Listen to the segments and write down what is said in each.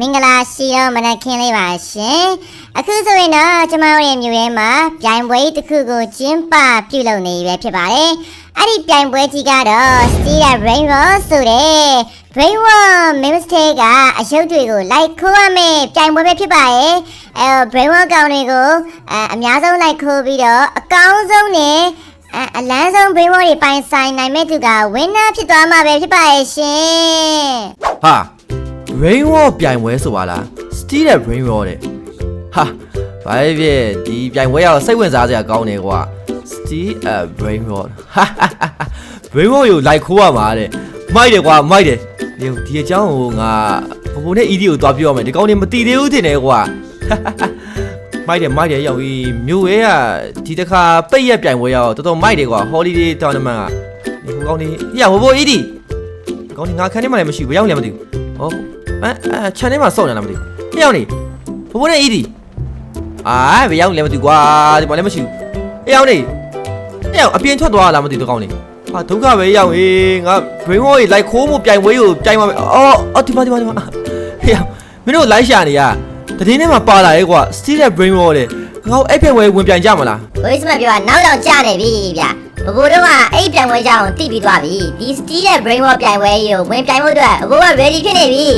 မင်္ဂလာရှိတော့မနက်ခင်းလေးပါရှင်အခုဆိုရင်တော့ကျမတို့ရဲ့မြို့ရဲမှာပြိုင်ပွဲတစ်ခုကိုကျင်းပပြုလုပ်နေပြီပဲဖြစ်ပါတယ်အဲ့ဒီပြိုင်ပွဲကြီးကတော့ Steel Brain Roll ဆိုတဲ့ Brain Roll Mistake ကအရုပ်တွေကို like ခိုးရမယ်ပြိုင်ပွဲပဲဖြစ်ပါတယ်အဲတော့ Brain Roll ကောင်တွေကိုအအများဆုံး like ခိုးပြီးတော့အကောင်းဆုံးနဲ့အအလန်းဆုံး Brain Roll တွေပိုင်ဆိုင်နိုင်မဲ့သူက winner ဖြစ်သွားမှာပဲဖြစ်ပါရဲ့ရှင်ဟာ rain wall ပြိုင်ပွဲဆိုပါလား steel တဲ့ rain wall တဲ့ဟာဘာပဲဖြစ်ဒီပြိုင်ပွဲရောက်စိတ်ဝင်စားစရာကောင်းတယ်ကွာ steel a brain wall ဟာဟာဟာ brain wall ကိုလိုက်ခိုးရမှာတဲ့မိုက်တယ်ကွာမိုက်တယ်ဒီဒီအကြောင်းကိုငါဘဘနဲ့ ED ကိုတွားပြောရမယ်ဒီကောင်းနေမတီသေးဘူးတင်တယ်ကွာဟာဟာဟာမိုက်တယ်မိုက်တယ်ရောက်ပြီးမြို့ရဲကဒီတစ်ခါပိတ်ရက်ပြိုင်ပွဲရောက်တော်တော်မိုက်တယ်ကွာ holiday tournament ကဒီဟိုကောင်းနေဟေ့ဘဘ ED ကောင်းနေငါခန်းထဲမှာလည်းမရှိဘူးရောက်လည်းမသိဘူး ဟောအဲအဲခြံထဲမှာစောင့်နေလားမသိဘူးဟေ့ရောက်နေဘဘနဲ့ ED အာဘယ်ရောက်လဲမသိဘူးကွာဒီမှာလည်းမရှိဘူးဟေ့ရောက်နေဟေ့ရောက်အပြင်ထွက်သွားလားမသိဘူးကောင်းနေဟာဒုက္ခပဲရောက်ဟေးငါ brain wall ကြီးလိုက်ခိုးမှုပြိုင်ပွဲကိုပြိုင်မှာပဲအော်အော်ဒီမှာဒီမှာဒီမှာဟေ့ရောက်မင်းတို့လိုက်ရှာနေရတတင်းထဲမှာပါလာရဲ့ကွာ steel တဲ့ brain wall တဲ့ငါ့အဲ့ပြိုင်ပွဲဝင်ပြိုင်ကြမလားဝိစမပြောတာနောက်တော့ကြာနေပြီဗျ ဘဘိုးတို့ကအဲ့ပြိုင်ပွဲကြောင်းတိပြီးသွားပြီဒီ steel ရဲ့ brain wall ပြိုင်ပွဲကြီးကိုဝင်ပြိုင်ဖို့အတွက်ဘဘိုးက ready ဖြစ်နေပြီ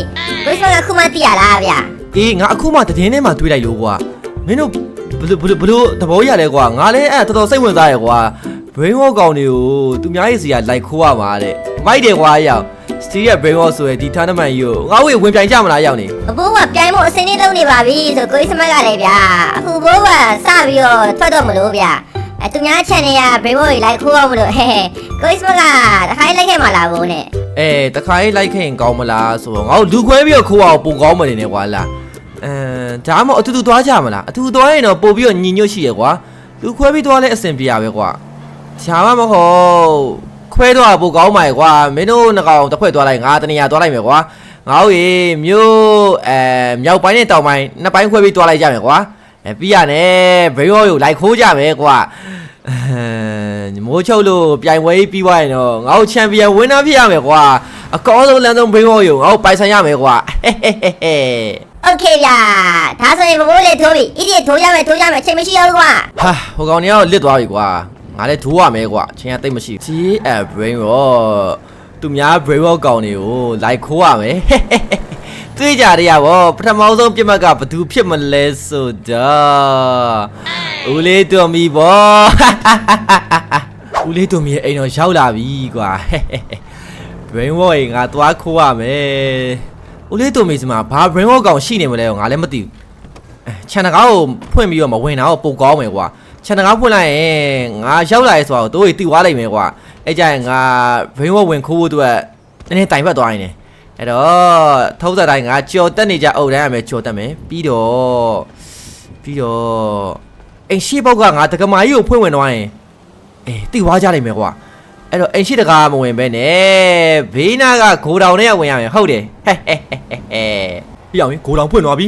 ဝိစမကခုမှသိရလားဗျအေးငါအခုမှတတင်းထဲမှာတွေးလိုက်လို့ကွာမင်းတို့ဘယ်လိုဘယ်လိုဘယ်လိုသဘောရလဲကွာငါလည်းအဲ့တော်တော်စိတ်ဝင်စားရကွာ brain wall ကောင်တွေကိုသူများရဲ့စီကလိုက်ခိုးရမှာတဲ့မိုက်တယ်ကွာရောက် steel ရဲ့ brain wall ဆိုရယ်ဒီ tournament ကြီးကိုငါ့ဝေဝင်ပြိုင်ကြမလားရောက်နေဘဘိုးကပြိုင်ဖို့အစင်းလေးလုံးနေပါပြီဆိုကိုဝိစမကလည်းဗျအခုဘိုးကစပြီးတော့ထွက်တော့မလို့ဗျ အဲသူများ channel က brain wall ကြီးလိုက်ခိုးအောင်မလို့ဟဲ့ကိုဝိစမကတခိုင်းလိုက်ခဲ့မှလာဘူးနဲ့အဲတခါရေးလိုက်ခဲ့ရင်ကောင်းမလားဆိုတော့ငါတို့လူခွဲပြီးတော့ခိုးအောင်ပိုကောင်းမနေနဲ့ကွာလားအဲဒါမှမဟုတ်အတူတူသွားကြမလားအတူတူသွားရင်တော့ပို့ပြီးတော့ညီညွတ်ရှိရကွာလူခွဲပြီးသွားလဲအဆင်ပြေရပဲကွာရှာမမဟုတ်ခွဲတော့ပိုကောင်းပါရဲ့ကွာမင်းတို့နှစ်ကောင်တစ်ဖွဲ့သွားလိုက်ငါတနေရာသွားလိုက်မယ်ကွာငါတို့ရေမြို့အဲမြောက်ပိုင်းနဲ့တောင်ပိုင်းနှစ်ပိုင်းခွဲပြီးသွားလိုက်ကြမယ်ကွာ အဲပြီးရနဲ့ဘရိယောကိုလိုက်ခိုးကြမယ်ကွာအဲမိုးချုပ်လို့ပြိုင်ပွဲကြီးပြီးသွားရင်တော့ငါတို့ချန်ပီယံဝင်းနာဖြစ်ရမယ်ကွာအကောင်းဆုံးလမ်းဆုံးဘရိယောကိုငါတို့ပိုင်ဆိုင်ရမယ်ကွာဟဲဟဲဟဲဟဲ โอเคဗျာဒါဆိုရင်ဘဘိုးလေးထိုးပြီအစ်ဒီထိုးရမယ်ထိုးရမယ်ချိန်မရှိတော့ဘူးကွာ ဟာဟိုကောင်တွေကတော့လစ်သွားပြီကွာငါလည်းထိုးရမယ်ကွာချင်းကတိတ်မရှိဘူး See a brain roll သူများ brain roll ကောင်တွေကိုလိုက်ခိုးရမယ် တွေးကြရရဗောပထမဆုံးပြစ်မှတ်ကဘသူဖြစ်မလဲဆိုတော့ဦးလေးတော်မီဗောဦးလေးတော်မီရဲ့အိမ်တော်ရောက်လာပြီကွာ brain roll ရင်ငါသွားခိုးရမယ်ဦးလေးတော်မီစမှာဘာ brain roll ကောင်ရှိနေမလဲငါလည်းမသိဘူးခြံတကားကိုဖွင့်ပြီးတော့မဝင်တာတော့ပိုကောင်းမယ်ကွာခြံတကားဖွင့်လိုက်ရင်ငါရောက်လာရဲဆိုတော့တို့တွေတီသွားလိုက်မယ်ကွာအဲ့ကြရင်ငါဘိန်းဝဝင်ခိုးဖို့အတွက်နည်းနည်းတိုင်ပတ်သွားရင်ね အဲ့တော့ထုံးစံတိုင်းငါကြော်တက်နေကြအုပ်တန်းရမယ်ကြော်တက်မယ်ပြီးတော့ပြီးတော့အိမ်ရှိဘောက်ကငါတက္ကမကြီးကိုဖွင့်ဝင်သွားရင်အေးတီသွားကြလိမ့်မယ်ကွာအဲ့တော့အိမ်ရှိတကားမဝင်ပဲနဲ့ဘေးနာကဂိုဒေါင်နဲ့ဝင်ရမယ်ဟုတ်တယ်ဟဲ့ဟဲ့ဟဲ့ဟဲ့ဟဲ့ ပြအောင်ရင်ဂိုလောင်ဖွင့်သွားပြီ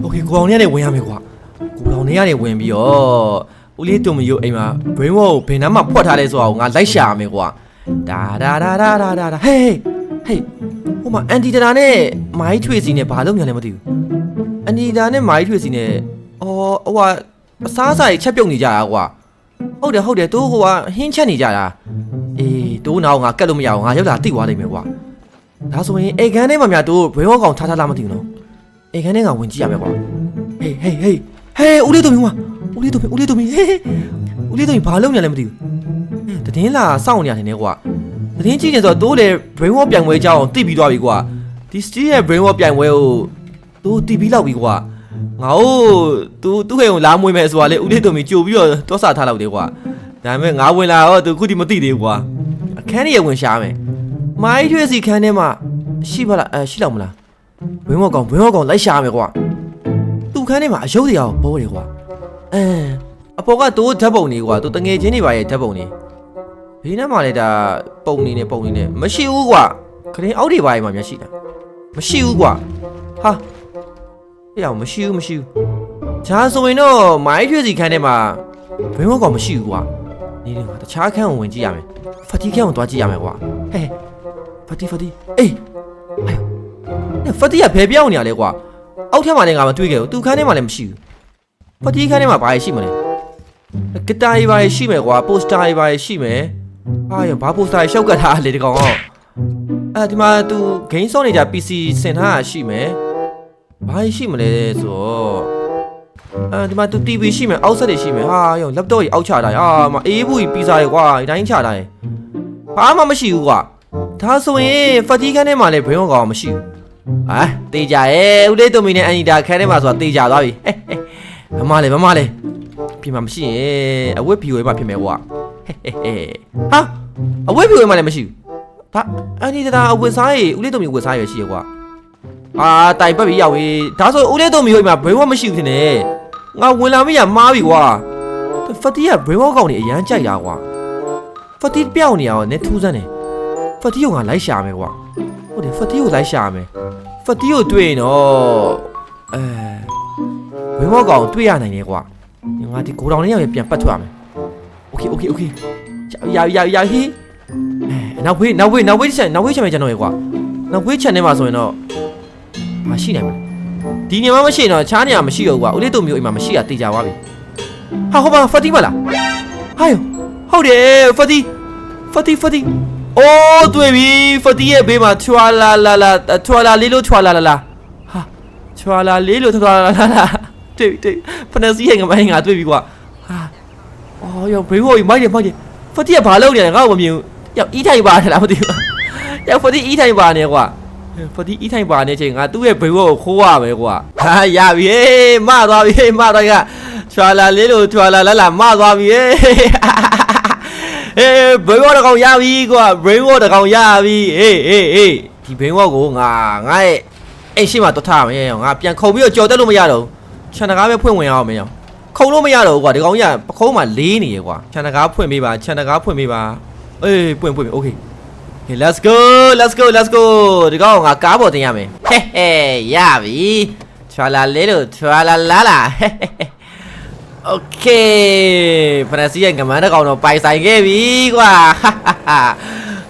โอเคဂိုလောင်နေကနေဝင်ရမယ်ကွာဂိုလောင်နေကနေဝင်ပြီးတော့ဦးလေးတုံမယိုအိမ်မှာ brain wall ကိုဘယ်နှမ်းမှဖွက်ထားလဲဆိုတော့ငါလိုက်ရှာရမယ်ကွာဒါဒါဒါဒါဒါဒါဒါဟေးဟေး ဟိုမှာအန်တီတနာနဲ့မိုင်းထွေစီနဲ့ဘာလုပ်ညာလဲမသိဘူးအန်တီတနာနဲ့မိုင်းထွေစီနဲ့အော်ဟိုကအစားအစာကြီးချက်ပြုတ်နေကြတာကွာဟုတ်တယ်ဟုတ်တယ်သူဟိုကဟင်းချက်နေကြတာအေးတိုးနောက်ငါကတ်လို့မရအောင်ငါရောက်လာတိသွားလိမ့်မယ်ကွာဒါဆိုရင်အိတ်ခမ်းထဲမှာများတို့ဘွေဟောကောင်ထားထားလားမသိဘူးနော်အိတ်ခမ်းထဲကဝင်ကြည့်ရမယ်ကွာဟေးဟေးဟေးဟေးဦးလေးတို့မျိုးမဦးလေးတို့မျိုးဦးလေးတို့မျိုးဟေးဦးလေးတို့ဘာလုပ်နေလဲမသိဘူးဟဲ့တည်င်းလာစောင့်နေရတယ်နဲ့ကွာ တည်င်းကြည့်နေဆိုတော့တို့လေ brain wash ပြိုင်ပွဲကြောင်းတိပြီးသွားပြီကွာဒီ steel ရဲ့ brain wash ပြိုင်ပွဲကိုတို့တိပြီးလောက်ပြီကွာငါ့ကိုသူသူ့ဟဲ့ကိုလာမွေးမယ်ဆိုတာလေဦးလေးတို့မျိုးကြိုပြီးတော့တောဆာထားလောက်တယ်ကွာဒါပေမဲ့ငါဝင်လာတော့သူခုထိမသိသေးဘူးကွာအခန်းကြီးဝင်ရှာမယ်မိုင်းထွေးစီခန်းထဲမှာရှိပါလားအဲရှိလောက်မလားဝင်းမော့ကောင်ဝင်းမော့ကောင်လိုက်ရှာမယ်ကွာသူ့ခန်းထဲမှာအယုတ်တရားကိုပေါ်တယ်ကွာအဲအပေါ်ကတိုးဓာတ်ပုံနေကွာသူတငယ်ချင်းတွေပါရဲ့ဓာတ်ပုံနေ ဘေးနားမှာလည်းဒါပုံနေနေပုံနေနေမရှိဘူးကွာခရင်အောက်တွေပါရဲ့မှာမျက်ရှိတာမရှိဘူးကွာဟာအေးအောင်မရှိဘူးမရှိဘူးဂျာဆိုရင်တော့မိုင်းထွေးစီခန်းထဲမှာဝင်းမော့ကောင်မရှိဘူးကွာနေနေငါတခြားခန်းကိုဝင်ကြည့်ရမယ်ဖတီခန်းကိုသွားကြည့်ရမယ်ကွာဟဲ့ဖတီဖတီအေးအေးဖတ်တီကဘယ်ပြောင်းနေရလဲကွာအောက်ထက်မှာလည်းငါမတွေ့ခဲ့ဘူးသူခန်းထဲမှာလည်းမရှိဘူးဖတ်တီခန်းထဲမှာဘာရှိမလဲဂီတာကြီးပါရှိမယ်ကွာပိုစတာကြီးပါရှိမယ် အာရဘာပိုစတာကြီးရှောက်ကတ်ထားလေဒီကောင်အောင်အဲဒီမှာသူ game ဆော့နေကြ PC စင်ထားတာရှိမယ်ဘာရှိမလဲဆိုတော့အဲဒီမှာသူ TV ရှိမယ်အောက်ဆက်တွေရှိမယ်ဟာရော laptop ကြီးအောက်ချတာအာမအေးဘူးကြီးပီဇာတွေကွာဒီတိုင်းချတာရယ်ဘာမှမရှိဘူးကွာဒါဆိုရင်ဖတ်တီခန်းထဲမှာလည်းဘယ်တော့ကောင်မရှိဘူးဟာတေးကြရဲ့ဦးလေးတူမီနဲ့အန်နီတာခဲထဲမှာဆိုတာတေးကြသွားပြီဟဲ့ဟဲ့မမလေးမမလေးပြင်မှာမရှိရင်အဝတ်ဖြူဝဲမှာဖြစ်မယ်ကွာ ဟဲ့ဟဲ့ဟဲ့ဟာအဝတ်ဖြူဝဲမှာလည်းမရှိဘူးဘာအန်နီတာအဝတ်စားရေဦးလေးတူမီဝတ်စားရရှိရကွာအာတိုင်ပတ်ပြီးရောက်ပြီဒါဆိုဦးလေးတူမီဟိုမှာဘယ်ဝမရှိဘူးထင်တယ်ငါဝင်လာမရမားပြီကွာဖတ်တီကဘယ်ဝကောင်နေအရန်ကြိုက်တာကွာဖတ်တီပြောင်းနေရအောင်နဲ့ထူးစမ်းတယ်ဖတ်တီကငါလိုက်ရှာမယ်ကွာဟုတ်တယ်ဖတ်တီကိုလိုက်ရှာမယ်ဖတ်တီကိုတွေ့ရင်တော့အဲဝင်းမော့ကောင်တွေ့ရနိုင်တယ်ကွာငါဒီကိုတောင်လေးရောက်ပြန်ပတ်ထွက်ရမယ် โอเคโอเคโอเคရာရာရာဟီအဲနောက်ဝေးနောက်ဝေးနောက်ဝေးချက်နောက်ဝေးချက်မယ်ကျွန်တော်ရေကွာနောက်ဝေးချက်နေမှာဆိုရင်တော့မရှိနိုင်ဘူးဒီနေရာမှာမရှိရင်တော့ချားနေရာမရှိတော့ဘူးကွာဦးလေးတို့မျိုးအိမ်မှာမရှိတာတေချာသွားပြီဟာဟောပါဖတ်တီမလားဟာယောဟုတ်တယ်ဖတ်တီဖတ်တီဖတ်တီ အိုးတွေ့ပြီဖတီရဲ့ဘေးမှာချွာလာလာလာချွာလာလေးလို့ချွာလာလာလာဟာချွာလာလေးလို့ချွာလာလာလာတွေ့ပြီတွေ့ပြီဖနစီရဲ့ငမိုင်းငါတွေ့ပြီကွာဟာအော် ယောဘေးဟိုမိုက်တယ်မိုက်တယ်ဖတီကဘာလုပ်နေလဲငါ့ကိုမမြင်ဘူးယောအီးထိုင်ပါတယ်လားမသိဘူးယောဖတီအီးထိုင်ပါနေကွာဖတီအီးထိုင်ပါနေချိန်ငါသူ့ရဲ့ဘေးကိုခိုးရမယ်ကွာဟာရပြီဟေးမသွားပြီဟေးမသွားကချွာလာလေးလို့ချွာလာလာလာမသွားပြီဟေးအေးဘိန်းဝေါ်တကောင်ရပြီကွာဘိန်းဝေါ်တကောင်ရပြီအေးအေးအေးဒီဘိန်းဝေါ်ကိုငါငါရဲ့အိမ်ရှိမှတွတ်ထားမယ်ငါပြန်ခုံပြီးတော့ကြော်တက်လို့မရတော့ဘူးခြံတကားပဲဖွင့်ဝင်အောင်မယ်ရော ခုံလို့မရတော့ဘူးကွာဒီကောင်ကြီးကပခုံးမှာလေးနေရကွာခြံတကားဖွင့်ပေးပါခြံတကားဖွင့်ပေးပါအေးပွင့်ပွင့်ပြီ okay Okay let's go let's go let's go ဒီကောင်ငါကားပေါ်တင်ရမယ်ဟဲ့ဟဲ့ရပြီချွာလာလေးလို့ချွာလာလာလာဟဲ့ဟဲ့ Okay ဖရန်စီရဲ့ငမန်းတကောင်တော့ပိုင်ဆိုင်ခဲ့ပြီကွာ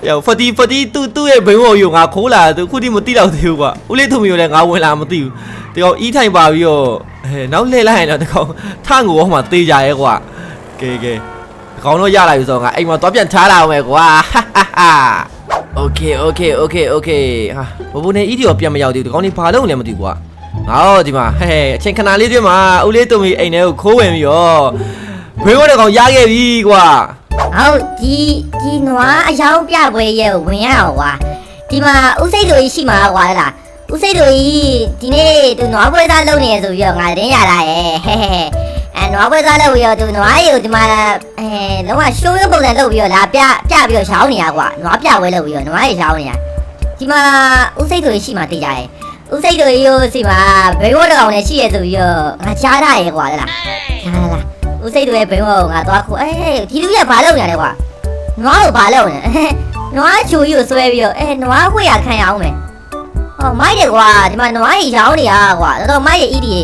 ယောဖတီဖတီတူတူရဲ့ဘိန်းဝော်ယူငါခိုးလာသူခုထိမသိတော့သေးဘူးကွာဦးလေးသူမျိုးလည်းငါဝင်လာမသိဘူးဒီကောင်အီးထိုင်ပါပြီးတော့ အဲနောက်လှည့်လိုက်ရင်တော့ဒီကောင်ထငိုဟောမှာတေးကြရဲကွာကဲကဲဒီကောင်တော့ရလာပြီဆိုတော့ငါအိမ်မှာတော့ပြန်ချားလာအောင်ပဲကွာโอเคโอเคโอเคโอเคဟာဘဘနဲ့အီးဒီကိုပြန်မရောက်သေးဘူးဒီကောင်นี่ဘာလုပ်နေလဲမသိဘူးကွာ ငါတော့ဒီမှာဟဲ့အချိန်ခဏလေးတွင်းမှာဦးလေးတုံမီအိမ်ထဲကိုခိုးဝင်ပြီးတော့ဘွေးဝတ်တဲ့ကောင်ရခဲ့ပြီကွာ ဟုတ်ဒီဒီနွားအယောင်ပြပွဲရဲ့ဝင်ရအောင်ကွာဒီမှာဥစိတ်တို့ကြီးရှိမှာကွာလား ဥစိတ်တို့ကြီးဒီနေ့သူနွားပွဲသားလုပ်နေရဆိုပြီးတော့ငါတင်းရလာရဲ့ဟဲ့ဟဲ့အဲနွားပွဲသားလုပ်ပြီးတော့သူနွားရီကိုဒီမှာအဲလုံးဝရှိုးရုပ်ပုံစံလုပ်ပြီးတော့လာပြပြပြီးတော့ရှောင်းနေရကွာနွားပြပွဲလုပ်ပြီးတော့နွားရီရှောင်းနေရဒီမှာဥစိတ်တို့ကြီးရှိမှာသိကြရဲ့ဥစိတ်တို့ကြီးကိုစီမှာဘေးဝတ်ကောင်လည်းရှိရဆိုပြီးတော့ငါကြားရရဲ့ကွာလားကြားလားလားဥစိတ်တို့ရဲ့ဘေးဝတ်ကိုငါသွားခုအေးဒီလူကဘာလုပ်နေလဲကွာနွားကိုဘာလုပ်နေလဲနွားချိုကြီးကိုဆွဲပြီးတော့အဲနွားခွေရခံရအောင်မယ် ဟောမိုက်တယ်ကွာဒီမှာနွားကြီးရောင်းနေရကွာတော်တော်မိုက်ရအီဒီ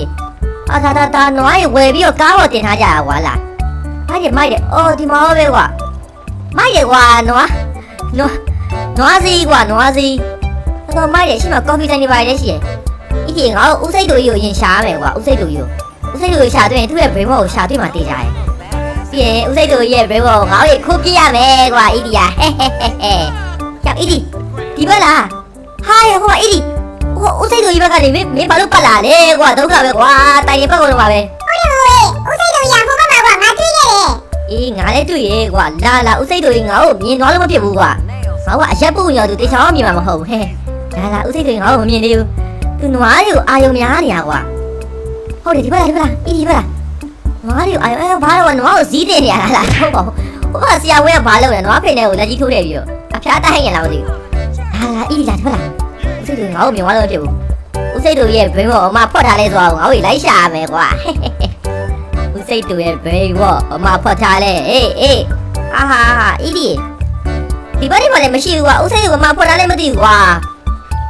အာသာသာသာနွားကြီးဝယ်ပြီးတော့ကားပေါ်တင်ထားကြရကွာလားမိုက်တယ်မိုက်တယ်အော်ဒီမှာပဲကွာမိုက်တယ်ကွာနွားနွားနွားစီကွာနွားစီတော်တော်မိုက်တယ်ရှိမှာကော်ဖီဆိုင်တွေပါတယ်ရှိရအီဒီငါ့ကိုဦးစိတ်တို့ကြီးကိုရင်ရှာရမယ်ကွာဦးစိတ်တို့ကြီးကိုဦးစိတ်တို့ကြီးရှာတွေ့ရင်သူ့ရဲ့ brain ကိုရှာတွေ့မှတေးကြတယ်ပြီးရင်ဦးစိတ်တို့ရဲ့ဘဲဘောငါ့ကိုခုတ်ပြရမယ်ကွာအီဒီယာဟဲဟဲဟဲဟဲကြောက်အီဒီဒီဘက်လား ဟာရဟိုအီဒီဟိုဦးစိတ်တို့ရဲ့ဘက်ကနေမင်းမင်းဘာလို့ပတ်လာလဲကွာဒုက္ခပဲကွာတိုင်ရင်ဘက်ကတော့ပါပဲဟုတ်တယ်ဟုတ်တယ်ဦးစိတ်တို့ရဟိုဘက်မှာကွာငါတွေ့ရတယ်အေးငါလည်းတွေ့ရဲ့ကွာလာလာဦးစိတ်တို့ငါ့ကိုမြင်သွားလို့မဖြစ်ဘူးကွာငါကအရက်ပူညော်သူတေချောင်းမြင်မှာမဟုတ်ဘူးဟဲလာလာဦးစိတ်တို့ငါ့ကိုမမြင်သေးဘူးသူနွားတွေကိုအာယုံများနေရကွာဟုတ်တယ်ဒီဘက်လားဒီဘက်လားအီဒီဘက်လားနွားတွေအာရုံအဲဘာလို့နွားကိုဇီးတင်နေရတာလားဟုတ်ပါဘူးဟိုကဆရာဝဲကဘာလုပ်လဲနွားဖိနေကိုလက်ကြီးထိုးတယ်ပြီးတော့အဖျားတိုင်းရင်လားမသိဘူးဟာလာအီလာထွက်လာ ဦးစိတ်တို့ငါ့ကိုမြင်သွားလို့ဖြစ်ဘူးဦးစိတ်တို့ရဲ့ဘိန်းဘောအမဖွက်ထားလဲဆိုတော့ငါ့ကိုလိုက်ရှာရမယ်ကွာဦးစိတ်တို့ရဲ့ဘိန်းဘောအမဖွက်ထားလဲအေးအေးအာဟာဟာအီဒီဒီဘက်ဒီမှာလည်းမရှိဘူးကွာဦးစိတ်တို့ကမဖွက်ထားလဲမသိဘူးကွာ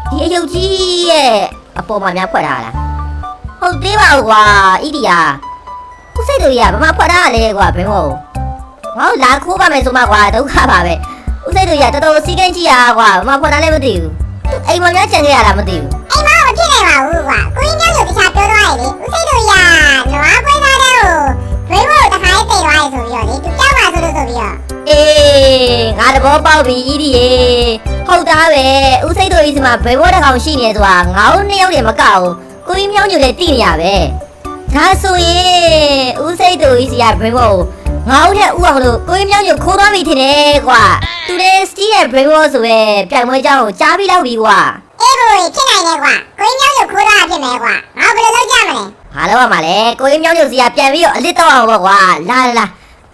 ဒီအယုတ်ကြီးရဲ့အပေါ်မှာများဖွက်ထားလားဟုတ်သေးပါဘူးကွာအီဒီယာဦးစိတ်တို့ကြီးကဘာမှဖွက်ထားရလဲကွာဘင်းမို့ငါ့ကိုလာခိုးပါမယ်ဆိုမှကွာဒုက္ခပါပဲဦးစိတ်တို့ကြီးကတော်တော်စီကန်းကြီးရကွာဘာမှဖွက်ထားလဲမသိဘူး အိမ်မများကြံခဲ့ရတာမသိဘူးအိမ်မမဖြစ်နိုင်ပါဘူးကွာကိုကြီးမျိုးဆိုတခြားပြောသွားရည်လေဦးစိတ်တို့ရနွားပွဲသားတဲ့ဟိုဘရိတ်ဘောတခါလေးပြေးသွားရည်ဆိုပြီးတော့လေသူကြောက်ပါဆိုလို့ဆိုပြီးတော့အေးငါတဘောပေါက်ပြီဤဒီရေဟုတ်သားပဲဦးစိတ်တို့ဤစမှာဘရိတ်ဘောတစ်ကောင်ရှိနေဆိုတာငါတို့နှစ်ယောက်တည်းမကဘူးကိုကြီးမျိုးညိုလည်းတိနေရပဲဒါဆိုရင်ဦးစိတ်တို့ဤစီကဘရိတ်ဘောကို ငါဦးထက်ဦးအောင်လို့ကိုရင်းမြောင်းကိုခိုးသွားပြီထင်တယ်ကွာသူလည်း Steel ရဲ့ Brain War ဆိုပဲပြိုင်ပွဲကြောင်းကိုကြားပြီးလောက်ပြီကွာအဲ့လိုဖြစ်နိုင်တယ်ကွာကိုရင်းမြောင်းကိုခိုးသွားဖြစ်မယ်ကွာငါဘယ်လိုလုပ်ကြမလဲဘာလုပ်ရမှာလဲကိုရင်းမြောင်းကိုစီကပြန်ပြီးတော့အလစ်တော့အောင်ပေါ့ကွာလာလာ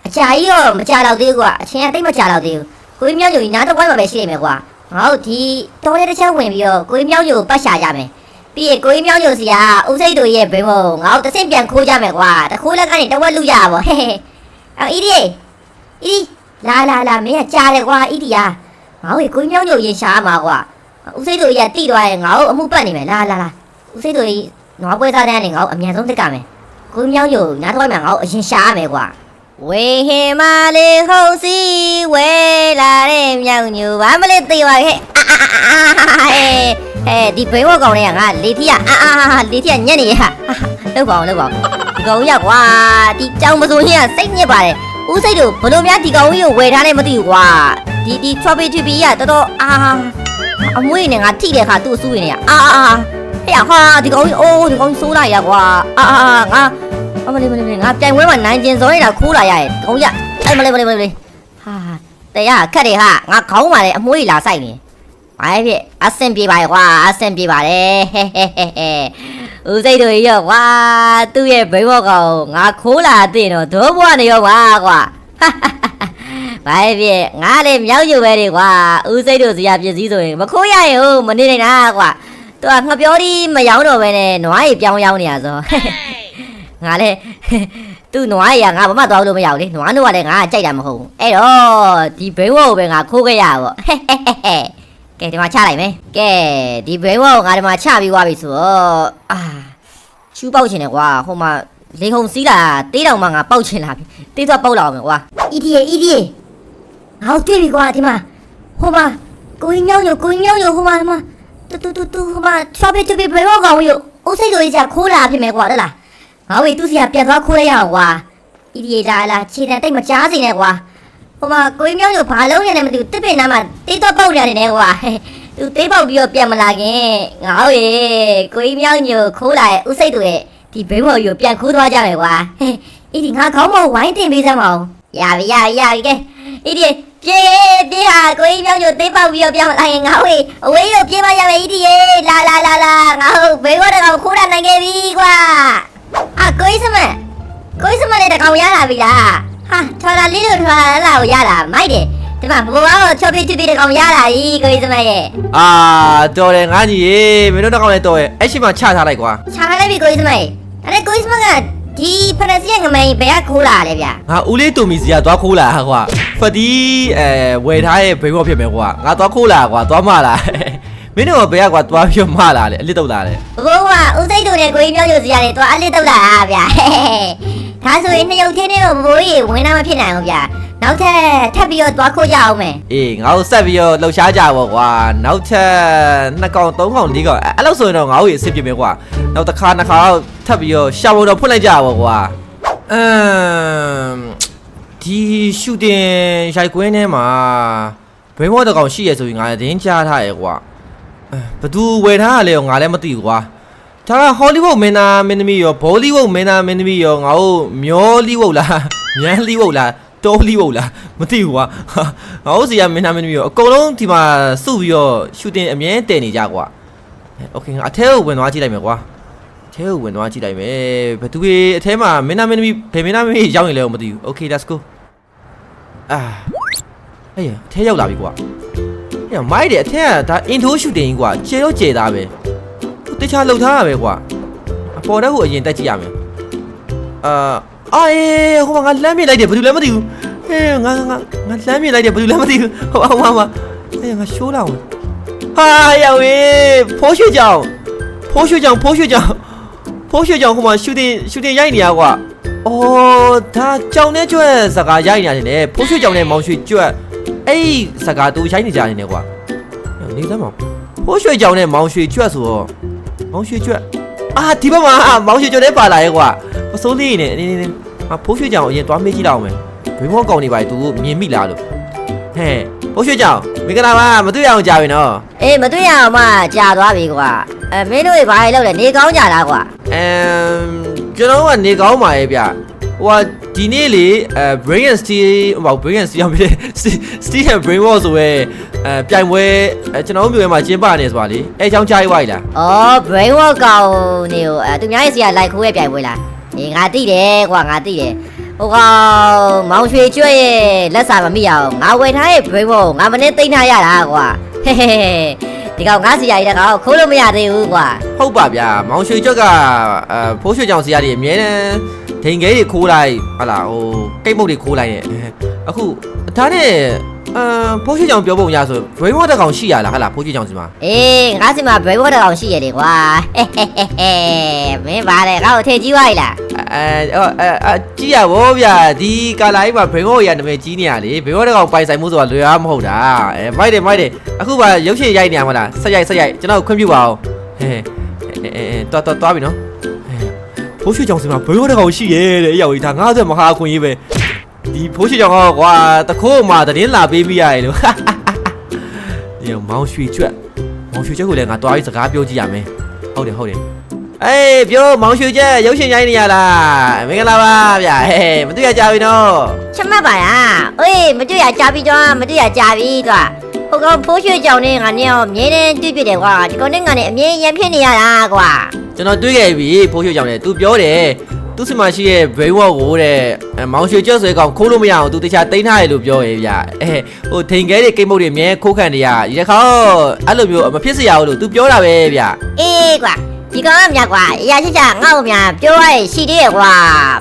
အကြာကြီးတော့မကြာတော့သေးကွာအချင်းကတိတ်မကြာတော့သေးဘူးကိုရင်းမြောင်းကိုနားတော့ဝိုင်းမှာပဲရှိနေမယ်ကွာငါတို့ဒီတော်တဲ့တစ်ချက်ဝင်ပြီးတော့ကိုရင်းမြောင်းကိုပတ်ရှာကြမယ်ပြီးရင်ကိုကြီးမြောင်းညိုစီကဦးစိတ်တို့ရဲ့ဘင်းမုံငါတို့တဆင့်ပြန်ခိုးကြမယ်ကွာတခိုးလက်ကနေတဝက်လူရပါဘောဟဲ့ အော်အီဒီအီဒီလာလာလာမင်းကကြားတယ်ကွာအီဒီကငါတို့ကိုကြီးမြောင်းညိုရင်ရှာမှာကွာဦးစိတ်တို့ရဲ့တိသွားရင်ငါတို့အမှုပတ်နေမယ်လာလာလာဦးစိတ်တို့ရဲ့နွားပွဲစားတဲ့ကနေငါတို့အမြန်ဆုံးတက်ကမယ်ကိုမြောင်းညိုနားတော့မှငါ့ကိုအရင်ရှာရမယ်ကွာ ဝေဟင်မလေးဟုံးစီဝဲလာတဲ့မြောင်းညိုဘာမလေးသေးပါခဲ့အာအာအာအာဟဲ့ဟဲ့ဒီဘိန်းဝကောင်လေးကငါလေထီကအာအာအာလေထီကညက်နေရဟာလောက်ပါအောင်လောက်ပါအောင်ဒီကောင်ရကွာဒီကြောင်မစိုးကြီးကစိတ်ညစ်ပါတယ်ဦးစိတ်တို့ဘလို့များဒီကောင်ကြီးကိုဝယ်ထားလဲမသိဘူးကွာဒီဒီ choppy choppy ကတော်တော်အာအမွေးနဲ့ငါထိတဲ့ခါသူ့အဆူရနေရအာအာအာဟဲ့ဟာဒီကောင်ကြီးအိုးဒီကောင်ကြီးစိုးလာရကွာအာအာအာငါအ မလေးမလေးမလေးငါပြိုင်ပွဲမှာနိုင်ကျင်စောနေတာခိုးလာရရဲ့ခေါင်းရအဲ့မလေးမလေးမလေးဟာတရားခက်တယ်ဟာငါခေါင်းပါလေအမွှေးလာဆိုင်နေဘာဖြစ်အဆင်ပြေပါရဲ့ကွာအဆင်ပြေပါလေဟဲဟဲဟဲဟဲဦးစိတ်တို့ရောကွာသူ့ရဲ့ဘိန်းဘောကောင်ငါခိုးလာတဲ့တော့ဒိုးဘွားနေရောကွာကွာဘာဖြစ်ငါလေမြောက်ယူပဲတွေကွာဦးစိတ်တို့စရာပစ္စည်းဆိုရင်မခိုးရရင်ဟုတ်မနေနိုင်တာကွာသူကငါပြောဒီမယောင်းတော့ပဲနဲ့နွားရီပြောင်းယောင်းနေရဆို ငါလည်းသူ့နွားရငါဘာမှသွားလို့မရဘူးလေနွားတို့ကလည်းငါကြိုက်တာမဟုတ်ဘူးအဲ့တော့ဒီဘိန်းဝကိုပဲငါခိုးခဲ့ရပါဘောကဲဒီမှာချလိုက်မယ်ကဲဒီဘိန်းဝကိုငါဒီမှာချပြီးသွားပြီဆိုတော့အာရှူးပေါက်ချင်တယ်ကွာဟိုမှာလေခုံစီးလာတေးတောင်မှငါပေါက်ချင်လာပြီတေးသွားပေါက်လာအောင်မယ်ကွာအီဒီအီဒီငါတို့တွေ့ပြီကွာဒီမှာဟိုမှာကိုင်းညောင်းညိုကိုင်းညောင်းညိုဟိုမှာဟိုမှာတူတူတူတူဟိုမှာချောပေးချေပေးဘိန်းဝကောင်ကြီးအိုးစိတ်တို့ကြီးကခိုးလာဖြစ်မယ်ကွာဟုတ်လား ငါဝေသူ့စီကပြန်သွားခိုးလိုက်ရအောင်ကွာအီဒီလာလာခြေတံတိတ်မကြားစေနဲ့ကွာဟိုမှာကိုင်းမြောင်းတို့ဘာလုံးရလဲမသိဘူးတစ်ပင်နားမှာတေးတော့ပေါက်နေတယ်ကွာသူတေးပေါက်ပြီးတော့ပြန်မလာခင်ငါဝေကိုင်းမြောင်းညိုခိုးလာရဲ့ဥစိတ်တို့ရဲ့ဒီဘိန်းမော်ကြီးကိုပြန်ခိုးသွားကြမယ်ကွာအီဒီငါခေါင်းမောဝိုင်းတင်ပေးစမ်းမအောင်ရပြီရပြီရပြီကဲအီဒီပြေးပြေးဟာကိုင်းမြောင်းညိုတေးပေါက်ပြီးတော့ပြန်မလာရင်ငါဝေအဝေးကိုပြေးမရမယ်အီဒီရေလာလာလာလာငါဟုတ်ဘိန်းမော်တော့ခိုးရနိုင်ခဲ့ပြီကွာ အာကိုကြီးစမကိုကြီးစမလည်းတကောင်ရလာပြီလားဟာထွာလာလေးတို့ထွာလာကိုရလာမိုက်တယ်ဒီမှာဘဘွားကိုချော်ပြချစ်ပြတကောင်ရလာပြီကိုကြီးစမရဲ့အာတော်တယ်ငါကြီးရေမင်းတို့တကောင်လည်းတော်ရဲ့အဲ့ရှိမှချထားလိုက်ကွာချထားလိုက်ပြီကိုကြီးစမရဲ့အဲ့ကိုကြီးစမကဒီဖရစီငမိုင်ဘယ်ကခိုးလာလဲဗျငါဦးလေးတူမီစီကသွားခိုးလာကွာဖတီအဲဝယ်ထားရဲ့ဘေးဘောဖြစ်မယ်ကွာငါသွားခိုးလာကွာသွားမလာ မင်းတို့ကဘယ်ကကွာသွားပြီးမလာလေအလစ်တော့လာလေဘိုးကဦးစိတ်တို့နဲ့ကိုကြီးပြောလို့စီရတယ်သူအလစ်တော့လာဗျာဒါဆိုရင်နှစ်ယောက်ချင်းနဲ့တော့ဘိုးကြီးဝင်လာမဖြစ်နိုင်ဘူးဗျာနောက်ထပ်ထပ်ပြီးတော့သွားခိုးကြအောင်မယ်အေးငါတို့ဆက်ပြီးတော့လှုပ်ရှားကြပါကွာနောက်ထပ်နှစ်ကောင်သုံးကောင်လေးကောင်အဲ့လောက်ဆိုရင်တော့ငါတို့ရေအစ်စ်ပြမယ်ကွာနောက်တစ်ခါနှစ်ခါတော့ထပ်ပြီးတော့ရှာဖို့တော့ဖွင့်လိုက်ကြပါကွာအမ်ဒီရှူတင်ရိုက်ကွင်းထဲမှာဘိန်းဘောတစ်ကောင်ရှိရဆိုရင်ငါတင်းကြားထားရဲ့ကွာ ဘသူဝယ်ထားရလဲငါလည်းမသိဘူးကွာဒါကဟောလိဝုဒ်မင်းသားမင်းသမီးရောဘောလိဝုဒ်မင်းသားမင်းသမီးရောငါတို့မျောလိဝုဒ်လားမြန်းလိဝုဒ်လားတောလိဝုဒ်လားမသိဘူးကွာဟာငါတို့စီကမင်းသားမင်းသမီးရောအကုန်လုံးဒီမှာစုပြီးတော့ရှူတင်အမြဲတည်နေကြကွာโอเคငါအထဲကိုဝင်သွားကြည့်လိုက်မယ်ကွာအထဲကိုဝင်သွားကြည့်လိုက်မယ်ဘသူတွေအထဲမှာမင်းသားမင်းသမီးဘယ်မင်းသားမင်းသမီးရောက်နေလဲမသိဘူး Okay let's go အာဟေးအထဲရောက်လာပြီကွာ ဟဲ့မိုက်တယ်အထဲကဒါအင်ထိုးရှူတင်ကြီးကွာကျေတော့ကျေသားပဲတခြားလှုပ်ထားတာပဲကွာအပေါ်တက်ကိုအရင်တက်ကြည့်ရမယ်အာအေးဟိုမှာငါလမ်းမြင်လိုက်တယ်ဘယ်သူလဲမသိဘူးဟဲ့ငါငါငါလမ်းမြင်လိုက်တယ်ဘယ်သူလဲမသိဘူးဟိုဟိုမှာဟဲ့ငါရှိုးလာအောင်ဟာရောက်ရေဖိုးရွှေကြောင်ဖိုးရွှေကြောင်ဖိုးရွှေကြောင်ဖိုးရွှေကြောင်ဟိုမှာရှူတင်ရှူတင်ရိုက်နေရကွာအော်ဒါကြောင်နဲ့ကျွတ်စကားရိုက်နေတယ်ဖိုးရွှေကြောင်နဲ့မောင်ရွှေကျွတ် အဲ့ဒီစကားတူရိုက်နေကြနေတယ်ကွာနေစမ်းမောင်ဖိုးရွှေကြောင်နဲ့မောင်ရွှေကျွတ်ဆိုတော့မောင်ရွှေကျွတ်အာဒီဘက်မှာမောင်ရွှေကျွတ်လည်းပါလာရဲ့ကွာမစိုးလေးနေနေနေနေအဖိုးရွှေကြောင်အရင်သွားမေးကြည့်လောက်အောင်မယ်ဘိမောကောင်နေပါ तू မြင်မိလားလို့ဟဲ့ဘိုးရွှေကြောင်မင်္ဂလာပါမတွေ့ရအောင်ကြာပြီနော်အေးမတွေ့ရအောင်မှကြာသွားပြီကွာအဲမင်းတို့တွေဘာတွေလုပ်လဲနေကောင်းကြတာကွာအမ်ကျွန်တော်ကနေကောင်းပါရဲ့ဗျ ဟိုဟာဒီနေ့လေအဲ brain and steel ဟို brain and steel ရောက်ပြီ steel and brain wall ဆိုရဲအဲပြိုင်ပွဲအဲကျွန်တော်တို့မျိုးထဲမှာကျင်းပနေဆိုတာလေအဲအကြောင်းကြားရွားရည်လားအော် brain work ကောင်နေကိုအဲသူများရဲ့စီကလိုက်ခိုးရဲ့ပြိုင်ပွဲလားအေးငါသိတယ်ကွာငါသိတယ်ဟိုကောင်မောင်ရွှေကျွတ်ရဲ့လက်စာမမိအောင်ငါဝယ်ထားရဲ့ brain work ကိုငါမနေ့သိမ်းထားရတာကွာဟဲဟဲဟဲဒီကောင်ငါစီရည်တဲ့ကောင်ခိုးလို့မရသေးဘူးကွာဟုတ်ပါဗျာမောင်ရွှေကျောက်ကအဲဖိုးရွှေကြောင်စီရည်အမြဲတမ်း ဒိန်ခဲတွေခိုးလိုက်ဟာလာဟိုကိတ်မုတ်တွေခိုးလိုက်ရဲ့အခုဒါနဲ့အမ်ဖိုးရွှေကြောင်ပြောပုံရဆို brain wall တစ်ကောင်ရှိရလားဟာလာဖိုးရွှေကြောင်စီမှာအေးငါစီမှာ brain work တစ်ကောင်ရှိရတယ်ကွာဟဲဟဲဟဲဟဲမင်းပါလေငါ့ကိုထည့်ကြည့်သွားပြီလားအဲအဲအဲကြည့်ရဗောဗျာဒီကာလာကြီးမှာဘင်ဟောရနာမည်ကြီးနေရလေဘင်ဟောတကောင်ပိုင်ဆိုင်မှုဆိုတာလွယ်အားမဟုတ်တာအဲမိုက်တယ်မိုက်တယ်အခုပါရုပ်ရှင်ရိုက်နေရမလားဆက်ရိုက်ဆက်ရိုက်ကျွန်တော်ခွင့်ပြုပါအောင်ဟဲအဲအဲတော်တော်တော်ပြီနော် ဖိုးရွှေကြောင်စင်မှာဘင်ဟောတကောင်ရှိရဲတဲ့အရောက်ကြီးဒါငါ့အတွက်မဟာအခွင့်ရေးပဲဒီဖိုးရွှေကြောင်ကကွာတခိုးမှသတင်းလာပေးမိရတယ်လို့ဒီမောင်ရွှေကျွတ်မောင်ရွှေကျွတ်ကိုလည်းငါတွားပြီးစကားပြောကြည့်ရမယ်ဟုတ်တယ်ဟုတ်တယ်အေးပြောမောင်ရွှေကျက်ရုပ်ရှင်ရိုင်းနေရလားမင်္ဂလာပါဗျာဟဲ့မတွေ့ရကြပြီနော်ချမတ်ပါလားအေးမတွေ့ရကြာပြီတော့မတွေ့ရကြာပြီတော့ ဟိုကောင်ဖိုးရွှေကြောင်နဲ့ငါနဲ့ရောအမြဲတမ်းတွေ့ပြတယ်ကွာဒီကောင်နဲ့ငါနဲ့အမြဲရံဖြစ်နေရတာကွာကျွန်တော်တွေ့ခဲ့ပြီဖိုးရွှေကြောင်နဲ့ तू ပြောတယ်သူစီမရှိရဲ့ brain walk ကိုတဲ့မောင်ရွှေကျွတ်ဆွဲကောင်ခိုးလို့မရအောင်သူတခြားတိန်းထားရလို့ပြောရဲ့ဗျအဲဟိုထိန်ခဲတွေကိမုတ်တွေအမြဲခိုးခံနေရဒီတစ်ခါအဲ့လိုမျိုးမဖြစ်စရာဘူးလို့ तू ပြောတာပဲဗျအေးကွာ ဒီကောင်ကမြတ်ကွာအရာရှိချာငါ့ကိုများပြောရရင်ရှိသေးရဲ့ကွာ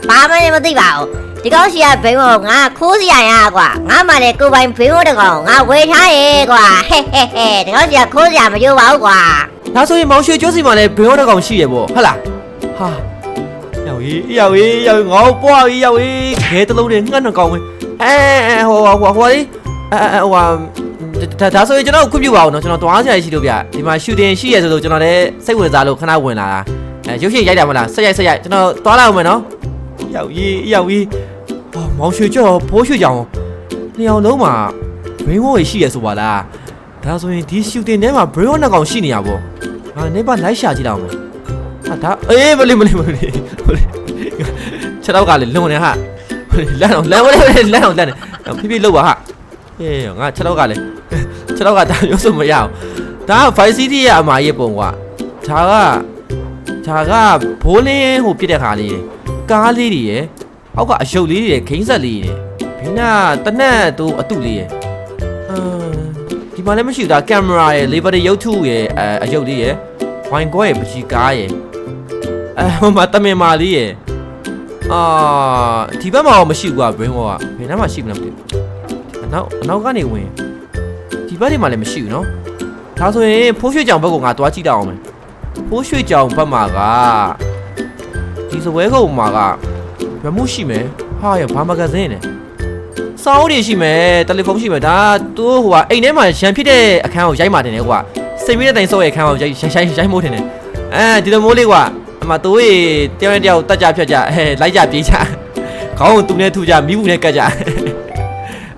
ဘာမှလည်းမသိပါဘူးဒီကောင်ရှိရဘိန်းကိုငါခိုးစီရရကွာငါမှလည်းကိုယ်ပိုင်ဘိန်းကိုတကောင်ငါဝယ်ထားရဲ့ကွာဟဲ့ဟဲ့ဟဲ့ဒီကောင်ရှိရခိုးစီရမကြိုးပါဘူးကွာဒါဆိုရင်မောင်ရွှေကျက်စီမှာလည်း brain wall တစ်ကောင်ရှိရပေါ့ဟုတ်လားဟာရောက်ရေးရောက်ရေးရောက်ငေါ့ပွားရေးရောက်ရေးခဲတစ်လုံးနဲ့ငှက်နှကောင်ပဲအဲအဲဟိုဟိုဟိုဟိုလေးအဲအဲဟိုဟာ ဒါဒါဆိုရင်ကျွန်တော်ခွင့်ပြုပါအောင်နော်ကျွန်တော်တွားစရာရှိလို့ဗျဒီမှာ shooting ရှိရဆိုလို့ကျွန်တော်လည်းစိတ်ဝင်စားလို့ခဏဝင်လာတာအဲရုပ်ရှင်ရိုက်တာမလားဆက်ရိုက်ဆက်ရိုက်ကျွန်တော်တွားလာအောင်မယ်နော်ရောက်ရေးရောက်ရေးဟောမောင်ရွှေကျော်ဖိုးရွှေကြောင်နှစ်အောင်လုံးမှာ brain wall ရှိရဆိုပါလားဒါဆိုရင်ဒီ shooting ထဲမှာ brain wall နှစ်ကောင်ရှိနေရပေါ့ငါနေပါလိုက်ရှာကြည့်တော့မယ်ဟာဒါအေးမလေးမလေးမလေးမလေးချက်တော့ကလည်းလွန်နေဟာလမ်းအောင်လမ်းဝဲလမ်းအောင်လမ်းနေဖိဖိလောက်ပါဟာအေးငါချက်တော့ကလည်း ခြေတော့ကဒါမျိုးဆိုမရအောင်ဒါက Vice City ရဲ့အမာရဲ့ပုံကွာဒါကဒါကဘိုးလင်းဟိုပြစ်တဲ့ခါလေးကားလေးတွေရယ်အောက်ကအယုတ်လေးတွေရယ်ခိမ့်ဆက်လေးတွေရယ်ဘင်းနာတနက်တူအတုလေးရယ်အမ်ဒီမှာလည်းမရှိဘူးဒါကင်မရာရယ် liberty ရုပ်ထုရယ်အဲအယုတ်လေးရယ်ဝိုင်ကွဲရယ်ပကြီးကားရယ်အဲဟိုမှာတမင်မာလေးရယ်အာဒီဘက်မှာတော့မရှိဘူးကွာ brain wall ကဘယ်နှမ်းမှရှိမလားမသိဘူးအနောက်အနောက်ကနေဝင်ဒီ ဘက်တွေမှာလည်းမရှိဘူးနော်ဒါဆိုရင်ဖိုးရွှေကြောင်ဘက်ကငါသွားကြည့်တအောင်မယ်ဖိုးရွှေကြောင်ဘက်မှာကဒီစပွဲကုံမှာကရမှုရှိမယ်ဟာရဘာမဂဇင်းလဲစာအုပ်တွေရှိမယ်တယ်လီဖုန်းရှိမယ်ဒါသူဟိုကအိမ်ထဲမှာရန်ဖြစ်တဲ့အခန်းကိုရိုက်မှတင်တယ်ကွာစိတ်မင်းတဲ့တိုင်ဆော့ရဲ့အခန်းကိုရိုက်ရိုက်ရိုက်မိုးတင်တယ်အဲဒီလိုမိုးလေးကွာအမတိုးရီတယောက်နဲ့တယောက်တတ်ကြဖြတ်ကြအဲလိုက်ကြပြေးကြခေါင်းကိုသူနဲ့ထူကြမိဘူးနဲ့ကတ်ကြ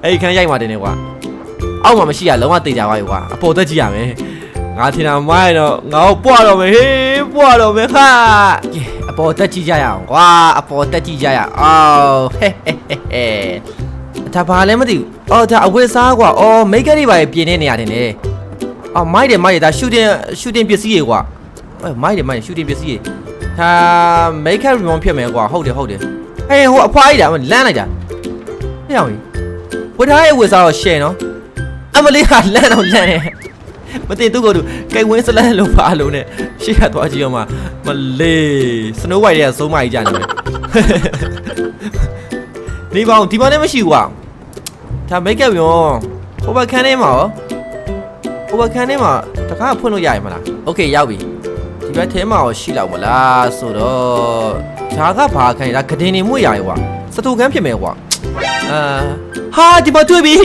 အဲ့ဒီခန်းရိုက်မှတင်တယ်ကွာ အောက်မှာမရှိရလုံးဝတေချာသွားပြီကွာအပေါ်တက်ကြည့်ရမယ်ငါထင်တာမိုင်းတော့ငါ့ကိုပွားတော့မယ်ဟေးပွားတော့မယ်ဟာကဲအပေါ်တက်ကြည့်ကြရအောင်ကွာအပေါ်တက်ကြည့်ကြရအောင်ဟဲဟဲဟဲဟဲဒါဘာလဲမသိဘူးအော်ဒါအဝတ်စားကွာအော်မိတ်ကပ်တွေပါပြင်နေနေရတယ်လေအော်မိုက်တယ်မိုက်တယ်ဒါရှူတင်ရှူတင်ပစ္စည်းတွေကွာအဲမိုက်တယ်မိုက်တယ်ရှူတင်ပစ္စည်းတွေဒါမိတ်ကပ်ရီမွန်ဖြစ်မယ်ကွာဟုတ်တယ်ဟုတ်တယ်ဟဲ့ဟိုအဖွားကြီးတာလမ်းလိုက်တာဟဲ့အောင်ဝတ်ထားရဲ့ဝတ်စားတော့ရှယ်နော် အမလေးကလန့်တော့လန့်နေမတင်သူ့ကိုသူကြိုင်ဝင်းစလန့်လို့ပါလို့ ਨੇ ရှေ့ကသွားကြည့်အောင်မမလေးစနိုးဝိုက်တွေကစိုးမကြီးကြနေတယ်နေပါအောင်ဒီမှာလည်းမရှိဘူးကွာဒါမိတ်ကပ်ရောဟိုဘခန်းထဲမှာရောဟိုဘခန်းထဲမှာတခါဖွင့်လို့ရရမလားโอเคရောက်ပြီဒီဘက်ထဲမှာရောရှိလောက်မလားဆိုတော့ဒါကဘာခန်းလဲဒါဂဒင်းနေမှုရရကွာစတူခန်းဖြစ်မယ်ကွာအာဟာဒီမှာတွေ့ပြီ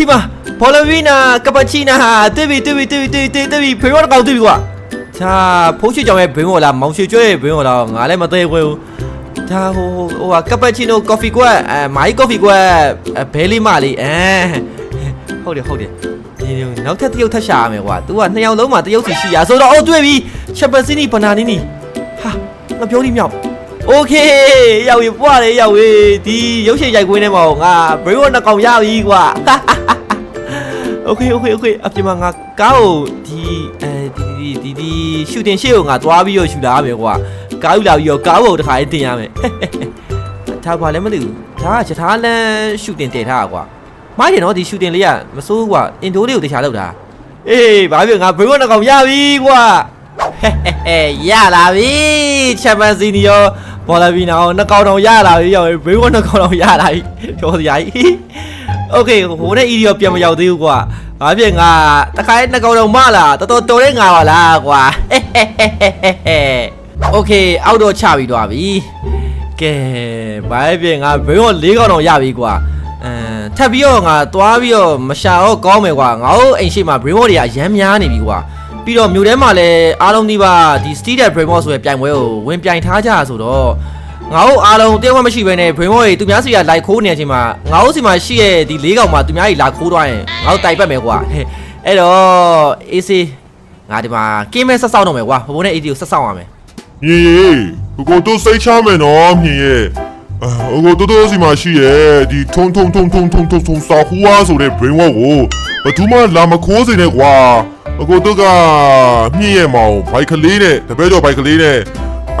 ဒီမှာဘောလဗီနာကပချီနာတွေ့ပြီတွေ့ပြီတွေ့ပြီတွေ့ပြီတွေ့ပြီဖေရောကောင်တွေ့ပြီကွာဒါဖိုးချွေကြောင်ရဲ့ဘင်းဟောလားမောင်ချွေကျွဲရဲ့ဘင်းဟောလားငါလည်းမသေးဘူးဒါဟိုဟိုကပချီနိုကော်ဖီကွက်အဲမိုင်းကော်ဖီကွက်ဘဲလီမလေးအဲဟုတ်တယ်ဟုတ်တယ်ဒီနောက်ထပ်တရုတ်ထပ်ရှာရမယ်ကွာ तू ကနှစ်ယောက်လုံးမှာတရုတ်စီရှိရဆိုတော့အော်တွေ့ပြီချက်ပစနီဘနာနီနီဟာငါပြောလိမြောက် โอเคရောက်ပြီပွားလေရောက်ပြီဒီရုပ်ရှင်ရိုက်ကွင်းထဲမှာငါဘရိဝတ်နှစ်ကောင်ရပြီကွာ โอเคโอเคโอเคအပြင်မှာငါကားကိုဒီအဲဒီဒီဒီရှူတင်ရှေ့ကိုငါသွားပြီးတော့ရှူတာပဲကွာကားယူလာပြီးတော့ကားဘုံတစ်ခါလေးတင်ရမယ် ဒါဘာလဲမသိဘူးဒါကချက်ထားလန်းရှူတင်တည်ထားတာကွာမိုက်တယ်နော်ဒီရှူတင်လေးကမစိုးဘူးကွာအင်ဒိုလေးကိုတခြားလောက်တာအေးဘာဖြစ်ငါဘရိဝတ်နှစ်ကောင်ရပြီကွာ ဟဲ့ဟဲ့ဟဲ့ရလာပြီချမ်ပီယံစီနီယောဘောလဘီနာကိုနှစ်ကောင်တော့ရလာပြီရောက်ဘရိဝတ်နှစ်ကောင်တော့ရလာပြီပြောစရာကြီး โอเคဟိုနဲ့အီဒီယောပြန်မရောက်သေးဘူးကွာဘာဖြစ်ငါတခါလေးနှစ်ကောင်တော့မလာတော်တော်တော်တဲ့ငါပါလားကွာโอเคအောက်တော့ချပြီးသွားပြီကဲဘာဖြစ်ငါဘယ်တော့၄ကောင်တော့ရပြီကွာအမ်ထပ်ပြီးတော့ငါသွားပြီးတော့မရှာတော့ကောင်းမယ်ကွာငါတို့အိမ်ရှိမှာ brain wash တွေကရမ်းများနေပြီကွာ ပြီးတော့မြို့ထဲမှာလည်းအားလုံးဒီပါဒီ steated brain wash ဆိုတဲ့ပြိုင်ပွဲကိုဝင်ပြိုင်ထားကြဆိုတော့ငါတို့အားလုံးတယောက်မှမရှိဘဲနဲ့ brain wash တွေသူများစီကလိုက်ခိုးနေတဲ့အချိန်မှာငါတို့စီမှာရှိရဲ့ဒီလေးကောင်မှာသူများကြီးလာခိုးသွားရင်ငါတို့တိုင်ပတ်မယ်ကွာဟဲ့အဲ့တော့ AC ငါဒီမှာကင်းမဲဆက်ဆောက်တော့မယ်ကွာဘဘနဲ့ AC ကိုဆက်ဆောက်ရမယ်မြင်ရေအကိုတို့စိတ်ချမယ်နော်မြင်ရေအကိုတို့တို့စီမှာရှိရဲ့ဒီထုံထုံထုံထုံထုံထုံထုံစာဟူဝါဆိုတဲ့ brain wash ကိုဘယ်သူမှလာမခိုးစေနဲ့ကွာ အကိုတို့ကမြင့်ရဲ့မောင်ဘိုက်ကလေးနဲ့တပည့်တော်ဘိုက်ကလေးနဲ့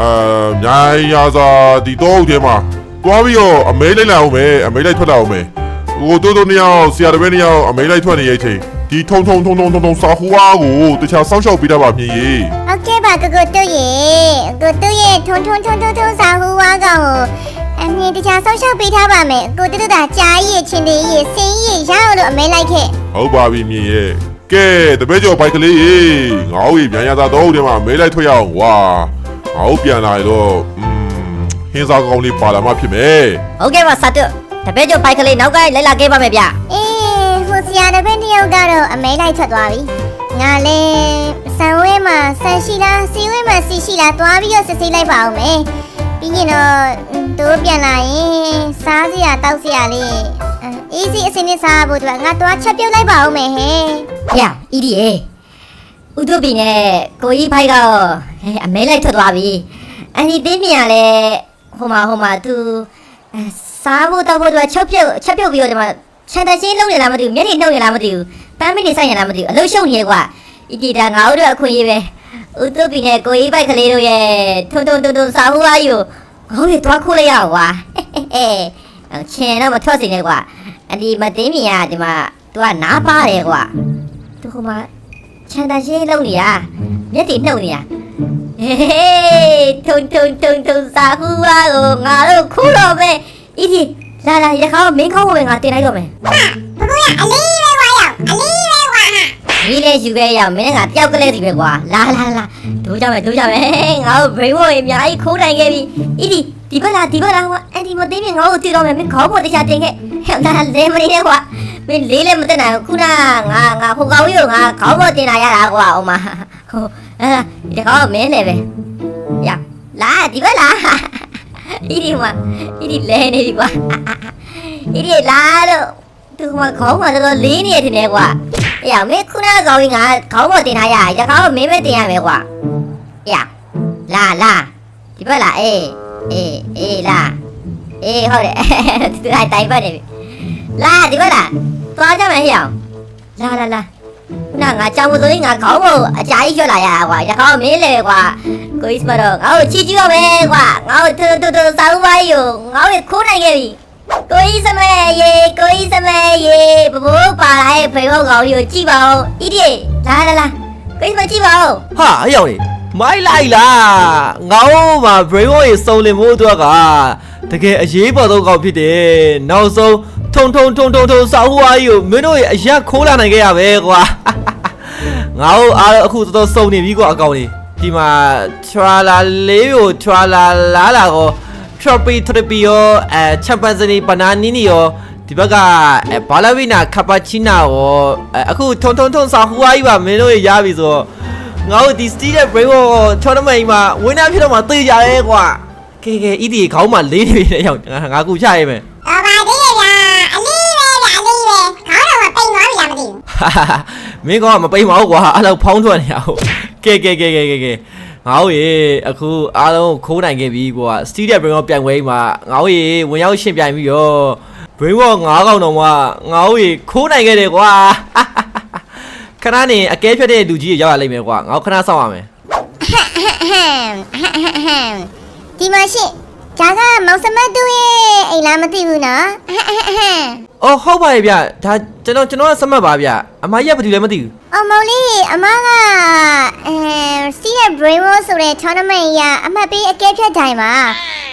အာမြိုင်ရာစာဒီတော့ထဲမှာသွားပြီးတော့အမဲလိုက်လာအောင်မယ်အမဲလိုက်ထွက်လာအောင်မယ်အကိုတို့တို့နှစ်ယောက်ဆရာတပည့်နှစ်ယောက်အမဲလိုက်ထွက်နေရဲ့အချိန်ဒီထုံထုံထုံထုံထုံထုံစာဟူဝါကိုတခြားစောင့်ရှောက်ပေးတတ်ပါမြင်ရေဟုတ်ကဲ့ပါကိုကိုတို့ရေကိုတို့ရေထုံထုံထုံထုံထုံစာဟူဝါကောင်ကိုအမြင်တခြားဆောက်ရှောက်ပေးထားပါမယ်ကိုတို့တို့ကကြားရည်ချင်းတွေရည်စင်းရည်ရအောင်လို့အမဲလိုက်ခဲ့ဟုတ်ပါပြီမြင်ရဲ့ ကဲတပည့်ကျော်ဘိုက်ကလေးရေငါ့ကိုပြန်ရတာတော့ဒီမှာမဲလိုက်ထွက်ရအောင်ကွာငါ့ကိုပြန်လာရတော့อืมဟင်းစားကောင်းလေးပါလာမှဖြစ်မယ်ဟုတ်ကဲ့ပါစတုတပည့်ကျော်ဘိုက်ကလေးနောက်ကလိုက်လာခဲ့ပါမယ်ဗျအေးဟိုဆရာတစ်ပည့်တစ်ယောက်ကတော့အမဲလိုက်ထွက်သွားပြီငါလည်းဆန်ဝဲမှာဆန်ရှိလားစီဝဲမှာစီရှိလားသွားပြီးတော့စစ်ဆေးလိုက်ပါအောင်မယ်ပြီးရင်တော့တို့ပြန်လာရင်စားစရာတောက်စရာလေး အေးစီအစင်းနဲ့စားဖို့အတွက်ငါသွားချက်ပြုတ်လိုက်ပါအောင်မယ်ဟဲ့ဗျအီဒီယေဥဒုပီနဲ့ကိုကြီးဖိုက်ကတော့ဟဲ့အမဲလိုက်ထွက်သွားပြီအန်ဒီတင်းမြန်ကလည်းဟိုမှာဟိုမှာသူအဲစားဖို့တောက်ဖို့သူကချက်ပြုတ်ချက်ပြုတ်ပြီးတော့ဒီမှာခြံတရှင်းလုံးနေလားမသိဘူးမျက်နှာနှုတ်နေလားမသိဘူးပန်းမနေဆိုင်နေလားမသိဘူးအလုံးရှုံနေကွာအီဒီဒါငါတို့အခွင့်အရေးပဲဥဒုပီနဲ့ကိုကြီးဖိုက်ကလေးတို့ရဲ့ထုံထုံထုံထုံစားဖို့အားယူငါတို့ရသွားခိုးလိုက်ရအောင်ကွာဟဲ့ဟဲ့ဟဲ့ ချင်တော့မထွက်စင်နဲ့ကွာအဒီမတင်းမြန်ကဒီမှာသူကနားပါတယ်ကွာသူကမှခြံတရှင်းလုံးနေရမျက်တိနှုတ်နေရဟေးထုံထုံထုံထုံစာဟူဝါကိုငါတို့ခိုးတော့မယ်ဤဒီလာလာရခေါမင်းခေါဝင်ငါတင်လိုက်တော့မယ်ဘဘကအလေးပဲကွာရောက်အလေးပဲကွာဟာဒီလေယူခဲ့ရအောင်မင်းကတယောက်ကလေးစီပဲကွာလာလာလာဒိုးကြမယ်ဒိုးကြမယ်ငါတို့ brain wash အများကြီးခိုးနိုင်ခဲ့ပြီဤဒီ ဒီဘက်လာဒီဘက်လာဟိုအန်တီမသိမြင်ငါတို့တည်တော့မယ်မင်းခေါပေါ်တရားတင်ခဲ့ဟဲ့လာလေမနေနဲ့ကွာမင်းလေးလည်းမတက်နိုင်ဘူးခုနငါငါဟိုကောင်ကြီးကိုငါခေါပေါ်တင်လာရတာကွာအမဟိုအဲဒီကောင်မင်းလည်းပဲ呀，来，ဒီဘက်လာ။ဤဒီမှာဤဒီလဲနေပြီကွာ။ဤဒီလာတော့သူကခေါင်းမှာတော့လေးနေတယ်နဲ့ကွာ။အေးမင်းခုနကကောင်းကြီးငါခေါင်းပေါ်တင်ထားရ။ရခေါင်းမင်းပဲတင်ရမယ်ကွာ။အေးလာလာဒီဘက်လာအေး အေးအေးလာအေးဟုတ်တယ်သူကတိုင်ပတ်နေပြီ။လာဒီဘက်လာသွားကြမယ်ဟဲ့အောင်။လာလာလာခုနငါကြောင်မစိုးကြီးငါခေါင်းပေါ်အကြာကြီးရွတ်လာရတာကွာ။ရခေါင်းမင်းလေကွာ။ကိုကြီးစမတော့ငါ့ကိုချီကြည့်ရမယ်ကွာငါ့ကိုတူတူတူစာဦးပါယူငါ့ကိုခိုးနိုင်ခဲ့ပြီကိုကြီးစမဲရေကိုကြီးစမဲရေဘဘိုးပါလာရဲ့ဖေဟုတ်ကောင်ကြီးကိုကြည့်ပါဦးအီဒီလာလာလာကိုကြီးစမကြည့်ပါဦးဟာအယောင်လေ မိုက်လိုက်လားငါ့မှာ brain wash ရေစုံလင်ဖို့အတွက်ကတကယ်အရေးပေါ်တော့ကောက်ဖြစ်တယ်နောက်ဆုံးထုံထုံထုံထုံထုံစာဟူအားကြီးကိုမင်းတို့ရဲ့အရက်ခိုးလာနိုင်ခဲ့ရပဲကွာငါတို့အားလုံးအခုတော်တော်စုံနေပြီကွာအကောင်လေးဒီမှာ trala လေးကို trala လာလာကို trophy therapy ရောအဲ champions league bananini ရောဒီဘက်ကအဲဘာလဝိနာကပချီနာရောအဲအခုထုံထုံထုံစာဟူအားကြီးပါမင်းတို့ရရပြီဆိုတော့ ငါတို့ဒီ Steel ရဲ့ Brain ကို tournament မှာ winner ဖြစ်တော့မှသိကြရဲကွာကဲကဲ ED ခေါင်းမှာလေးနေပြီတဲ့ရောက်ငါငါကူချရဲမယ်တော့ပါသေးရဲ့ဗျာအလေးပဲဗျာအလေးပဲခေါင်းတော်ကပိန်သွားပြီလားမသိမင်းကောင်ကမပိန်ပါဘူးကွာအဲ့လောက်ဖောင်းထွက်နေရအောင်ကဲကဲကဲကဲကဲကဲငါတို့ရေအခုအားလုံးခိုးနိုင်ခဲ့ပြီကွာစတီးတဲ့ဘရင်ရောပြန်ဝဲမှာငါတို့ရေဝင်ရောက်ရှင်ပြိုင်ပြီးတော့ဘရင်ရော9កောင်တော့မှငါတို့ရေခိုးနိုင်ခဲ့တယ်ကွာ ခဏနေအကဲဖြတ်တဲ့လူကြီးရောက်လာလိမ့်မယ်ကွာငါတို့ခဏစောင့်ရမယ်ဒီမှာရှင်ဒါကမောင်စမတ်တူရဲ့အိမ်လားမသိဘူးနော်အော်ဟုတ်ပါရဲ့ဗျဒါကျွန်တော်ကျွန်တော်ကစမှတ်ပါဗျအမကြီးကဘာလို့လဲမသိဘူး အမောင်လေးအမကအဲစီးတဲ့ brain wash ဆိုတဲ့ tournament ရအမှတ်ပေးအကဲဖြတ်တိုင်းမှာ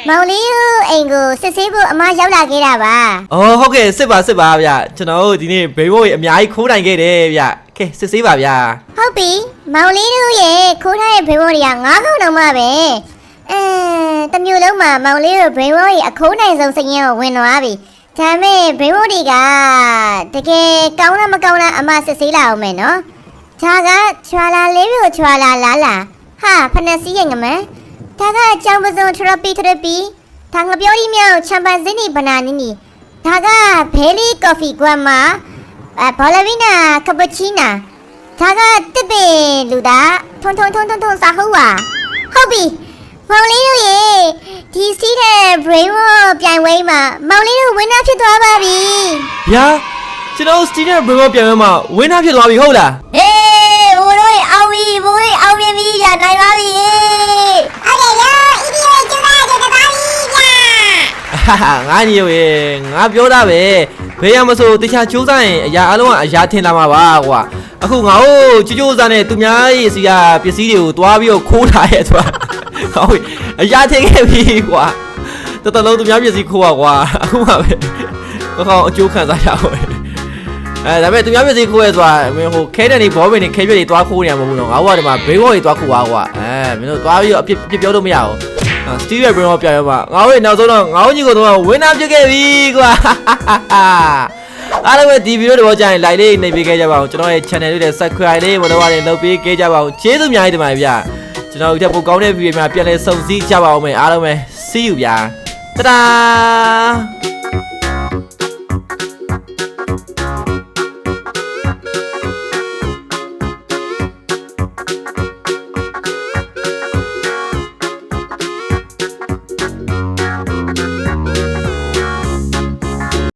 မောင်လေးတို့အိမ်ကိုစစ်ဆေးဖို့အမရောက်လာခဲ့တာပါအော်ဟုတ်ကဲ့စစ်ပါစစ်ပါဗျကျွန်တော်တို့ဒီနေ့ဘေးဘိုးကြီးအများကြီးခိုးနိုင်ခဲ့တယ်ဗျကဲစစ်ဆေးပါဗျာဟုတ်ပြီမောင်လေးတို့ရဲ့ခိုးထားတဲ့ brain wash တွေကငါးခုတော့မှပဲအဲတမျိုးလုံးမှာမောင်လေးတို့ brain wash ရဲ့အခိုးနိုင်ဆုံးစရင်ကိုဝင်သွားပြီဒါပေမဲ့ brain wash တွေက တကယ်ကောင်းလားမကောင်းလားအမစစ်ဆေးလာအောင်မယ်နော်ဒါကချွာလာလေးကိုချွာလာလာလာဟာဖနက်စီရဲ့ငမန်းဒါကအကြောင်းပစုံထရပီထရပီဒါငပြောဒီမြောက်ချမ်ပန်ဇင်းနီဘနာနီနီဒါကဘဲလီကော်ဖီကွမ်မာအဲဘောလဗီနာကပချီနာဒါကတစ်ပင်လူသားထုံထုံထုံထုံထုံစာဟုတ်ပါဟုတ်ပြီမောင်လေးတို့ရေဒီစီးတဲ့ brain wash ပြိုင်ဝဲမှာမောင်လေးတို့ဝင်းနာဖြစ်သွားပါပြီဗျာ ကျွန်တော်စတီးနဲ့ဘေးဘိုးပြန်မှာဝင်းသားဖြစ်သွားပြီဟုတ်လားဟေးဘိုးတို့ရေအောင်ပြီဘိုးရေအောင်မြင်ပြီဗျာနိုင်ပါပြီဟုတ်တယ်ရောအီဒီယိုကျူလာကျတော့ပါပြီဗျာဟာဟာငါညီရေငါပြောတာပဲဘေးရမဆိုတခြားစူးစမ်းရင်အရာအလုံးကအရာထင်လာမှာပါကွာအခုငါ့ကိုကြိုးကြိုးစားနဲ့သူများရဲ့စီကပစ္စည်းတွေကိုတွားပြီးတော့ခိုးထားရဲ့ဆိုတာဟုတ်အရာထင်ခဲ့ပြီကွာတော်တော်လုံးသူများပစ္စည်းခိုးပါကွာအခုမှပဲကောင်းကောင်းအကျိုးခံစားရအောင် အဲဒါပေမဲ့သူများပစ္စည်းခိုးရဲဆိုတာမင်းဟိုခဲတဲ့နေဘောပင်နေခဲပြက်တွေတွားခိုးနေရမှာမဟုတ်တော့ငါတို့ကဒီမှာဘေးဘောတွေတွားခိုးပါကွာအဲမင်းတို့တွားပြီးတော့အပြစ်ပြစ်ပြောလို့မရဘူးစတီးရဲ့ဘရင်ရောပြရမှာငါတို့နောက်ဆုံးတော့ငါတို့ညီကတော့ဝင်းနာပြစ်ခဲ့ပြီကွာအားလုံးပဲဒီဗီဒီယိုတော့ကြာရင် like လေးနှိပ်ပေးခဲ့ကြပါအောင်ကျွန်တော်ရဲ့ channel လေးနဲ့ subscribe လေးမလုပ်ရရင်လုပ်ပေးခဲ့ကြပါအောင်ကျေးဇူးအများကြီးတင်ပါတယ်ဗျာကျွန်တော်တို့တက်ပိုကောင်းတဲ့ဗီဒီယိုများပြန်လည်ဆုံစည်းကြပါအောင်မယ်အားလုံးပဲ see you ဗျာတဒါ